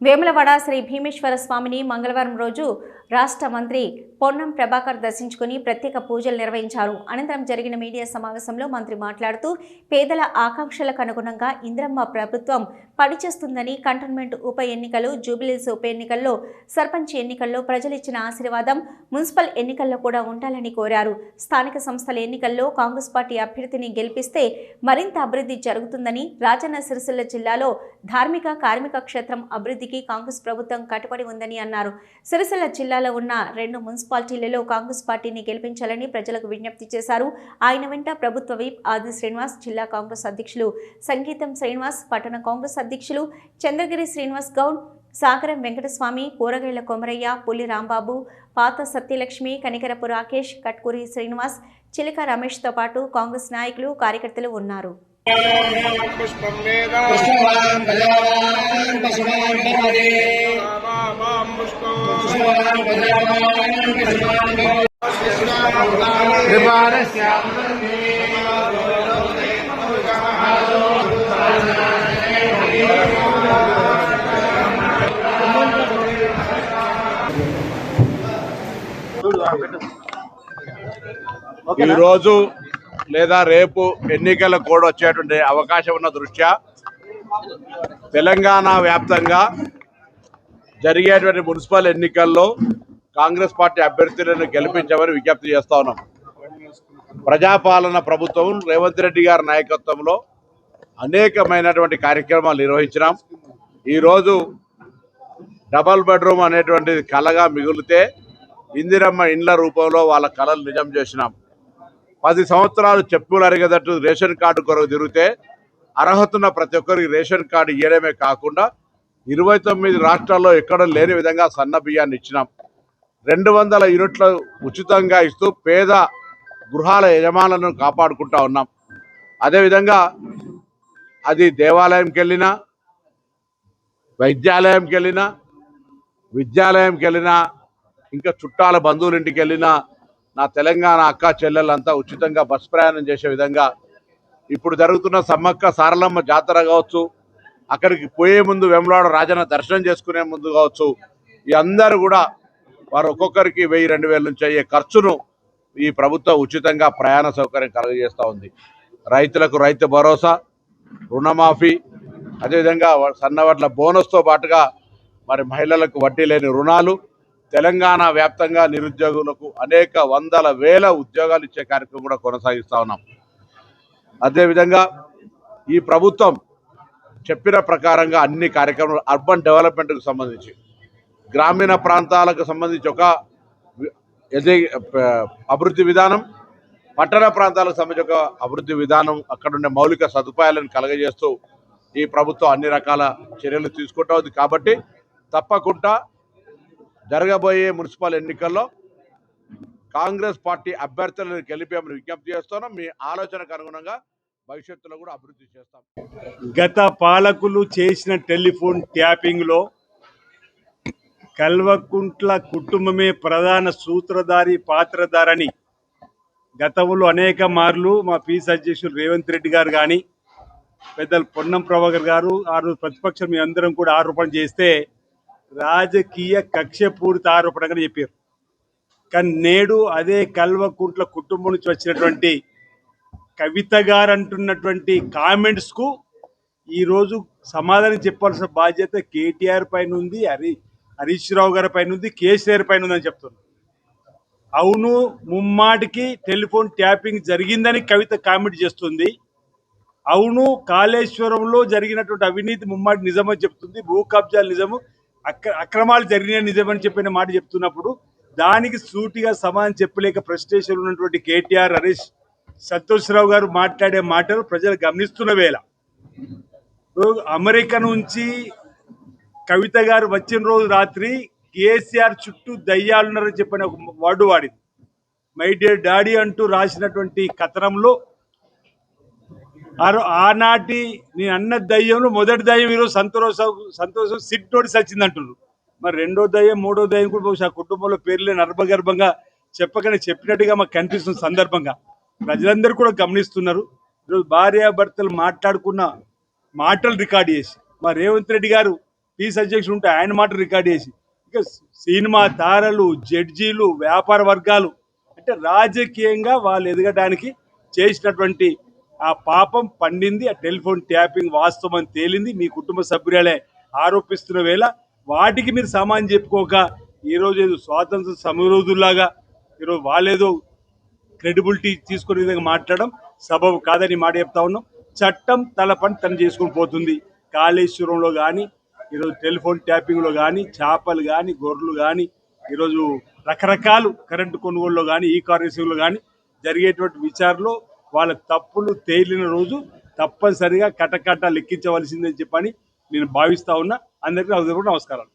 వేములవాడ శ్రీ భీమేశ్వర స్వామిని మంగళవారం రోజు రాష్ట్ర మంత్రి పొన్నం ప్రభాకర్ దర్శించుకుని ప్రత్యేక పూజలు నిర్వహించారు. అనంతరం జరిగిన మీడియా సమావేశంలో మంత్రి మాట్లాడుతూ పేదల ఆకాంక్షలకు అనుగుణంగా ఇంద్రమ్మ ప్రభుత్వం పనిచేస్తుందని కంటోన్మెంట్ ఉప ఎన్నికలు జూబిలీస్ ఉప ఎన్నికల్లో సర్పంచ్ ఎన్నికల్లో ప్రజలిచ్చిన ఆశీర్వాదం మున్సిపల్ ఎన్నికల్లో కూడా ఉండాలని కోరారు. స్థానిక సంస్థల ఎన్నికల్లో కాంగ్రెస్ పార్టీ అభ్యర్థిని గెలిపిస్తే మరింత అభివృద్ధి జరుగుతుందని రాజన్న సిరిసిల్ల జిల్లాలో ధార్మిక కార్మిక క్షేత్రం అభివృద్ధి అభివృద్ధికి కాంగ్రెస్ ప్రభుత్వం కట్టుబడి ఉందని అన్నారు. సిరిసిల్ల జిల్లాలో ఉన్న రెండు మున్సిపాలిటీలలో కాంగ్రెస్ పార్టీని గెలిపించాలని ప్రజలకు విజ్ఞప్తి చేశారు. ఆయన వెంట ప్రభుత్వ విప్ ఆది శ్రీనివాస్ జిల్లా కాంగ్రెస్ అధ్యక్షులు సంగీతం శ్రీనివాస్ పట్టణ కాంగ్రెస్ అధ్యక్షులు చంద్రగిరి శ్రీనివాస్ గౌడ్ సాగరం వెంకటస్వామి కూరగాయల కొమరయ్య పులి రాంబాబు పాత సత్యలక్ష్మి కనికరపు రాకేష్ కట్కూరి శ్రీనివాస్ చిలక రమేష్తో పాటు కాంగ్రెస్ నాయకులు కార్యకర్తలు ఉన్నారు. పుష్పం వేద పుష్పవాన్ ప్రజావాన్ పశువాన్ భవతి మాం పుష్పం పుష్పవాన్ ప్రజావాన్ లేదా రేపు ఎన్నికల కోడ్ వచ్చేటువంటి అవకాశం ఉన్న దృష్ట్యా తెలంగాణ వ్యాప్తంగా జరిగేటువంటి మున్సిపల్ ఎన్నికల్లో కాంగ్రెస్ పార్టీ అభ్యర్థులను గెలిపించమని విజ్ఞప్తి చేస్తా ఉన్నాం. ప్రజాపాలన ప్రభుత్వం రేవంత్ రెడ్డి గారి నాయకత్వంలో అనేకమైనటువంటి కార్యక్రమాలు నిర్వహించినాం. ఈరోజు డబల్ బెడ్రూమ్ అనేటువంటిది కలగా మిగిలితే ఇందిరమ్మ ఇండ్ల రూపంలో వాళ్ళ కళలు నిజం చేసినాం. పది సంవత్సరాలు చెప్పులు అరిగేటట్టు రేషన్ కార్డు కొరకు తిరిగితే అర్హత ఉన్న ప్రతి ఒక్కరికి రేషన్ కార్డు ఇవ్వడమే కాకుండా ఇరవై తొమ్మిది రాష్ట్రాల్లో ఎక్కడ లేని విధంగా సన్న బియ్యాన్ని ఇచ్చినాం. రెండు వందల యూనిట్లు ఉచితంగా ఇస్తూ పేద గృహాల యజమానులను కాపాడుకుంటా ఉన్నాం. అదేవిధంగా అది దేవాలయంకి వెళ్ళినా వైద్యాలయంకి వెళ్ళినా విద్యాలయంకి వెళ్ళినా ఇంకా చుట్టాల బంధువుల ఇంటికి వెళ్ళినా నా తెలంగాణ అక్క చెల్లెలంతా ఉచితంగా బస్ ప్రయాణం చేసే విధంగా ఇప్పుడు జరుగుతున్న సమ్మక్క సారలమ్మ జాతర కావచ్చు అక్కడికి పోయే ముందు వెమ్లాడ రాజన్న దర్శనం చేసుకునే ముందు కావచ్చు ఈ అందరూ కూడా వారు ఒక్కొక్కరికి వెయ్యి రెండు వేల నుంచి అయ్యే ఖర్చును ఈ ప్రభుత్వం ఉచితంగా ప్రయాణ సౌకర్యం కలుగజేస్తూ ఉంది. రైతులకు రైతు భరోసా రుణమాఫీ అదేవిధంగా సన్నవడ్ల బోనస్తో పాటుగా మరి మహిళలకు వడ్డీ లేని రుణాలు తెలంగాణ వ్యాప్తంగా నిరుద్యోగులకు అనేక వందల వేల ఉద్యోగాలు ఇచ్చే కార్యక్రమం కూడా కొనసాగిస్తూ ఉన్నాం. అదేవిధంగా ఈ ప్రభుత్వం చెప్పిన ప్రకారంగా అన్ని కార్యక్రమాలు అర్బన్ డెవలప్మెంట్కు సంబంధించి గ్రామీణ ప్రాంతాలకు సంబంధించి ఒక అభివృద్ధి విధానం పట్టణ ప్రాంతాలకు సంబంధించి ఒక అభివృద్ధి విధానం అక్కడుండే మౌలిక సదుపాయాలను కలగజేస్తూ ఈ ప్రభుత్వం అన్ని రకాల చర్యలు తీసుకుంటా ఉంది. కాబట్టి తప్పకుండా జరగబోయే మున్సిపల్ ఎన్నికల్లో కాంగ్రెస్ పార్టీ అభ్యర్థులను గెలిపేమని విజ్ఞప్తి చేస్తున్నాం. మీ ఆలోచనకు అనుగుణంగా భవిష్యత్తులో కూడా అభివృద్ధి చేస్తాం. గత పాలకులు చేసిన టెలిఫోన్ ట్యాపింగ్లో కల్వకుంట్ల కుటుంబమే ప్రధాన సూత్రధారి పాత్రధారని గతంలో అనేక మార్లు మా పీస్ అధ్యక్షులు రేవంత్ రెడ్డి గారు కానీ పెద్దలు పొన్నం ప్రభాకర్ గారు ఆ రోజు ప్రతిపక్షం మేమందరం అందరం కూడా ఆరోపణ చేస్తే రాజకీయ కక్షపూరిత ఆరోపణగా చెప్పారు. కానీ నేడు అదే కల్వకుంట్ల కుటుంబం నుంచి వచ్చినటువంటి కవిత గారు అంటున్నటువంటి కామెంట్స్కు ఈరోజు సమాధానం చెప్పాల్సిన బాధ్యత కేటీఆర్ పైన ఉంది హరి హరీష్ రావు గారి పైన ఉంది కేసీఆర్ పైన ఉందని చెప్తున్నారు. అవును ముమ్మాటికి టెలిఫోన్ ట్యాపింగ్ జరిగిందని కవిత కామెంట్ చేస్తుంది. అవును కాళేశ్వరంలో జరిగినటువంటి అవినీతి ముమ్మాటి నిజమని చెప్తుంది భూ కబ్జాలు నిజము. అక్ర అక్రమాలు జరిగిన నిజమని చెప్పిన మాట చెప్తున్నప్పుడు దానికి సూటిగా సమాధానం చెప్పలేక ఫ్రస్ట్రేషన్ ఉన్నటువంటి కేటీఆర్ హరీష్ సంతోష్రావు గారు మాట్లాడే మాటలు ప్రజలు గమనిస్తున్న వేళ. అమెరికా నుంచి కవిత గారు వచ్చిన రోజు రాత్రి కేసీఆర్ చుట్టూ దయ్యాలున్నారని చెప్పిన ఒక వర్డ్ వాడింది. మై డియర్ డాడీ అంటూ రాసినటువంటి కథనంలో ఆనాటి నేను అన్న దయ్యంలో మొదటి దయ్యం ఈరోజు సంతోషం సంతోషం సిట్టోడి నోటీస్ అంటున్నారు మరి రెండో దయ్యం మూడో దయ్యం కూడా బహుశా కుటుంబంలో పేర్లే నర్భగర్భంగా చెప్పకనే చెప్పినట్టుగా మాకు కనిపిస్తున్న సందర్భంగా. ప్రజలందరూ కూడా గమనిస్తున్నారు. ఈరోజు భార్యాభర్తలు మాట్లాడుకున్న మాటలు రికార్డ్ చేసి మా రేవంత్ రెడ్డి గారు పీస్ అధ్యక్షుడు ఉంటే ఆయన మాటలు రికార్డ్ చేసి ఇక సినిమా తారలు జడ్జీలు వ్యాపార వర్గాలు అంటే రాజకీయంగా వాళ్ళు ఎదగడానికి చేసినటువంటి ఆ పాపం పండింది ఆ టెలిఫోన్ ట్యాపింగ్ వాస్తవం అని తేలింది. మీ కుటుంబ సభ్యురాలే ఆరోపిస్తున్న వేళ వాటికి మీరు సమానం చెప్పుకోక ఈరోజు ఏదో స్వాతంత్ర సమరోధుల్లాగా ఈరోజు వాళ్ళేదో క్రెడిబిలిటీ తీసుకునే విధంగా మాట్లాడడం సబబు కాదని మాట చెప్తా ఉన్నాం. చట్టం తల పని తను చేసుకుని పోతుంది. కాళేశ్వరంలో కానీ ఈరోజు టెలిఫోన్ ట్యాపింగ్లో కానీ చేపలు కానీ గొర్రెలు కానీ ఈరోజు రకరకాలు కరెంటు కొనుగోలులో కానీ ఈ కార్ కానీ జరిగేటువంటి విచారణలో వాళ్ళ తప్పులు తేలిన రోజు తప్పనిసరిగా కటకట లెక్కించవలసిందని చెప్పని నేను భావిస్తా ఉన్నా. అందరికీ హృదయపూర్వక నమస్కారాలు.